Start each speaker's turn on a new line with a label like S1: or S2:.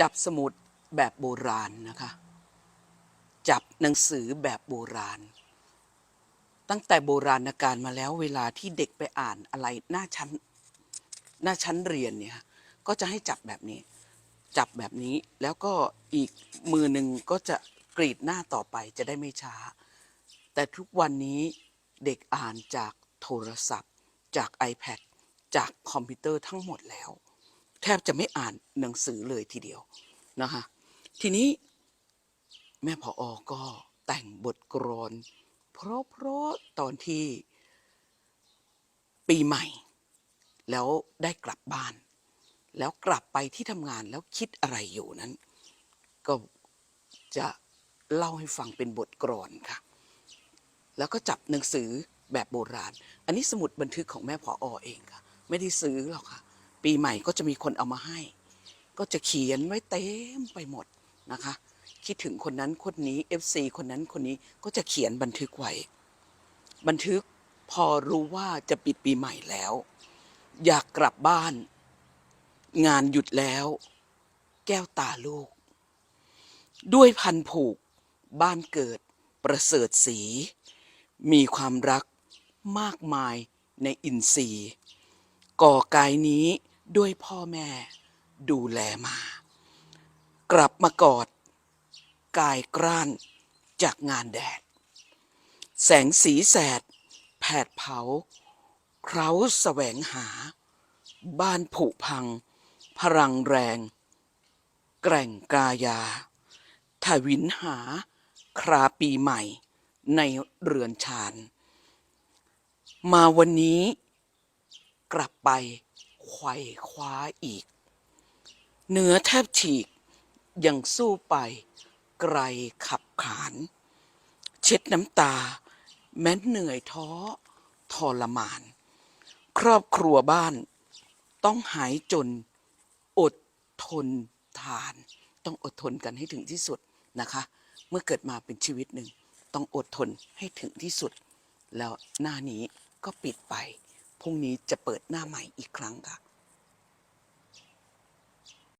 S1: จับสมุดแบบโบราณนะคะ จับหนังสือแบบโบราณ ตั้งแต่โบราณกาลมาแล้วเวลาที่เด็กไปอ่านอะไรหน้าชั้นหน้าชั้นเรียนเนี่ยก็จะให้จับแบบนี้ จับแบบนี้แล้วก็อีกมือหนึ่งก็จะกรีดหน้าต่อไปจะได้ไม่ช้า แต่ทุกวันนี้เด็กอ่านจากโทรศัพท์ จาก iPad จากคอมพิวเตอร์ทั้งหมดแล้ว แทบจะไม่อ่านหนังสือเลยทีเดียวนะคะทีนี้แม่พออก็แต่งบทกรอนเพราะเพราะตอนที่ปีใหม่ แล้วได้กลับบ้าน แล้วกลับไปที่ทำงานแล้วคิดอะไรอยู่นั้น ก็จะเล่าให้ฟังเป็นบทกรอนค่ะ แล้วก็จับหนังสือแบบโบราณ อันนี้สมุดบันทึกของแม่พออเองค่ะ ไม่ได้ซื้อหรอกค่ะ ปีใหม่ก็จะมีคนเอามาให้ ก็จะเขียนไว้เต็มไปหมดนะคะ คิดถึงคนนั้นคนนี้ FC คนนั้นคนนี้ก็จะเขียนบันทึกไว้ บันทึกพอรู้ว่าจะปิดปีใหม่แล้ว อยากกลับบ้าน งานหยุดแล้ว แก้วตาลูก ด้วยพันผูก บ้านเกิด ประเสริฐสี มีความรักมากมายในอินทรีย์ก่อกายนี้ ด้วยพ่อแม่ดูแลมา กลับมากอด กายกร้านจากงานแดด แสงสีแสด แผดเผา เคร้าแสวงหา บ้านผุพัง พลังแรง แกร่งกายาทวินหา คราปีใหม่ในเรือนชาน มาวันนี้กลับไป ไขว่คว้าอีก เหนือแทบฉีกยังสู้ไป ไกลขับขาน เช็ดน้ำตา แม้นเหนื่อยท้อทรมาน ครอบครัวบ้าน ต้องหายจน อดทนทาน ต้องอดทนกันให้ถึงที่สุดนะคะ เมื่อเกิดมาเป็นชีวิตหนึ่ง ต้องอดทนให้ถึงที่สุด แล้วหน้านี้ก็ปิดไปพรุ่งนี้จะเปิดหน้าใหม่อีกครั้งค่ะ